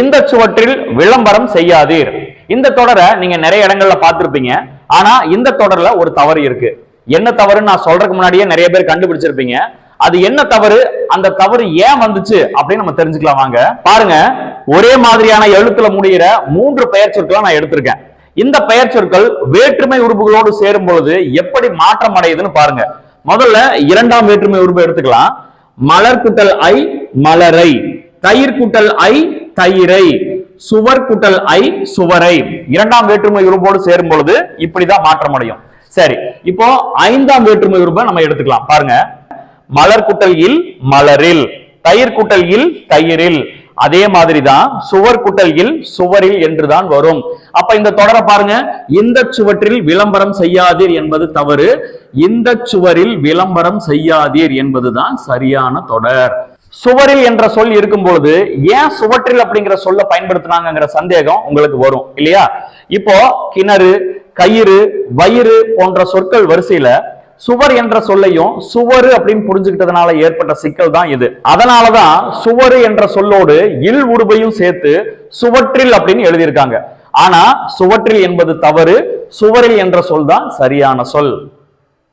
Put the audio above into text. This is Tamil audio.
இந்த சுவற்றில் விளம்பரம் செய்யாதீர். இந்த தொடரை நீங்க நிறைய இடங்கள்ல பார்த்துருப்பீங்க. ஆனா இந்த தொடர்ல ஒரு தவறு இருக்கு. என்ன தவறுன்னு நான் சொல்றதுக்கு முன்னாடியே நிறைய பேர் கண்டுபிடிச்சிருப்பீங்க. அது என்ன தவறு? அந்த தவறு ஏன் வந்துச்சு அப்படின்னு நம்ம தெரிஞ்சுக்கலாம் வாங்க. பாருங்க. ஒரே மாதிரியான எழுத்துல முடிகிற மூன்று பெயர் சொற்களை நான் எடுத்திருக்கேன். இந்த பெயர் சொற்கள் வேற்றுமை உறுப்புகளோடு சேரும் பொழுது எப்படி மாற்றம் அடையுதுன்னு பாருங்க. முதல்ல இரண்டாம் வேற்றுமை உறுப்பு எடுத்துக்கலாம். மலர் குட்டல் ஐ மலரை. தயிர் குட்டல் ஐ தயிரை சுவர் குட்டல் ஐ சுவரை. இரண்டாம் வேற்றுமை உறுப்போடு சேரும் பொழுது இப்படிதான் மாற்றம் அடையும். சரி இப்போ ஐந்தாம் வேற்றுமை உறுப்பை நம்ம எடுத்துக்கலாம். பாருங்க. மலர் குட்டல் இல் மலரில். தயிர் குட்டல் இல் தயிரில். அதே மாதிரிதான் சுவர் குட்டல் சுவரில் என்றுதான் வரும். அப்ப இந்த தொடரை பாருங்க. இந்த சுவற்றில் விளம்பரம் செய்யாதீர் என்பது தவறு. இந்த சுவரில் விளம்பரம் செய்யாதீர் என்பதுதான் சரியான தொடர். சுவரில் என்ற சொல் இருக்கும் பொழுது ஏன் சுவற்றில் அப்படிங்கிற சொல்ல பயன்படுத்தினாங்கிற சந்தேகம் உங்களுக்கு வரும் இல்லையா? இப்போ கிணறு கயிறு வயிறு போன்ற சொற்கள் வரிசையில சுவர் என்ற சொல்லையும் சுவரு அப்படின்னு புரிஞ்சுக்கிட்டதுனால ஏற்பட்ட சிக்கல் தான் இது. அதனாலதான் சுவரு என்ற சொல்லோடு இல் உருவையும் சேர்த்து சுவற்றில் அப்படின்னு எழுதியிருக்காங்க. ஆனா சுவற்றில் என்பது தவறு சுவரில் என்ற சொல் தான் சரியான சொல்.